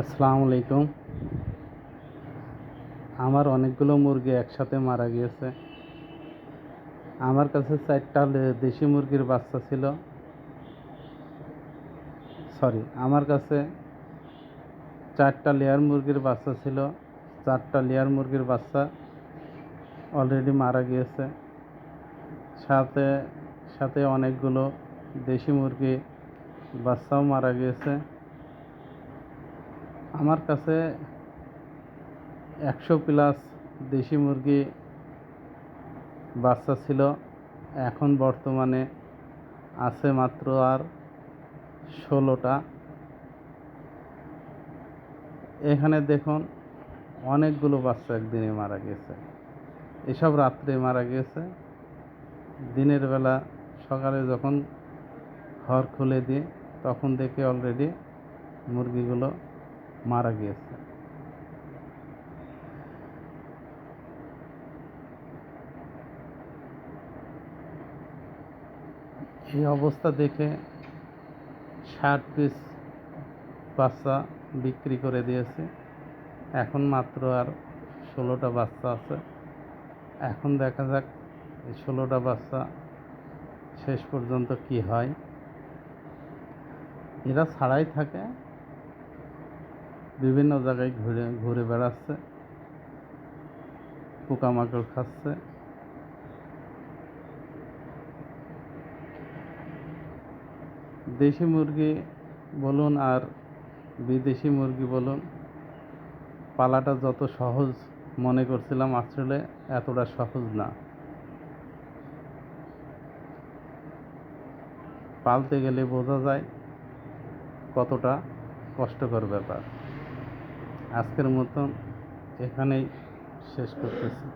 আসসালামু আলাইকুম। আমার অনেকগুলো মুরগি একসাথে মারা গিয়েছে। আমার কাছে চারটা দেশি মুরগির বাচ্চা ছিল। সরি, আমার কাছে চারটা লেয়ার মুরগির বাচ্চা ছিল। চারটা লেয়ার মুরগির বাচ্চা অলরেডি মারা গিয়েছে। সাথে সাথে অনেকগুলো দেশি মুরগি বাচ্চাও মারা গিয়েছে। আমার কাছে একশো প্লাস দেশি মুরগি বাচ্চা ছিল। এখন বর্তমানে আছে মাত্র আর ষোলোটা। এখানে দেখুন, অনেকগুলো বাচ্চা একদিনে মারা গেছে। এসব রাত্রে মারা গেছে। দিনের বেলা সকালে যখন ঘর খুলে দিই, তখন দেখি অলরেডি মুরগিগুলো মারা গিয়েছে। এই অবস্থা দেখে ষাট পিস বাচ্চা বিক্রি করে দিয়েছে। এখন মাত্র আর ষোলোটা বাচ্চা আছে। এখন দেখা যাক এই ষোলোটা বাচ্চা শেষ পর্যন্ত কি হয়। এরা ছাড়াই থাকে। বিভিন্ন জায়গায় ঘুরে ঘুরে বেড়াচ্ছে, পোকামাকড় খাচ্ছে। দেশি মুরগি বলুন আর বিদেশি মুরগি বলুন, পালাটা যত সহজ মনে করছিলাম, আসলে এতটা সহজ না। পালতে গেলে বোঝা যায় কতটা কষ্টকর ব্যাপার। আজকের মতন এখানেই শেষ করতেছি।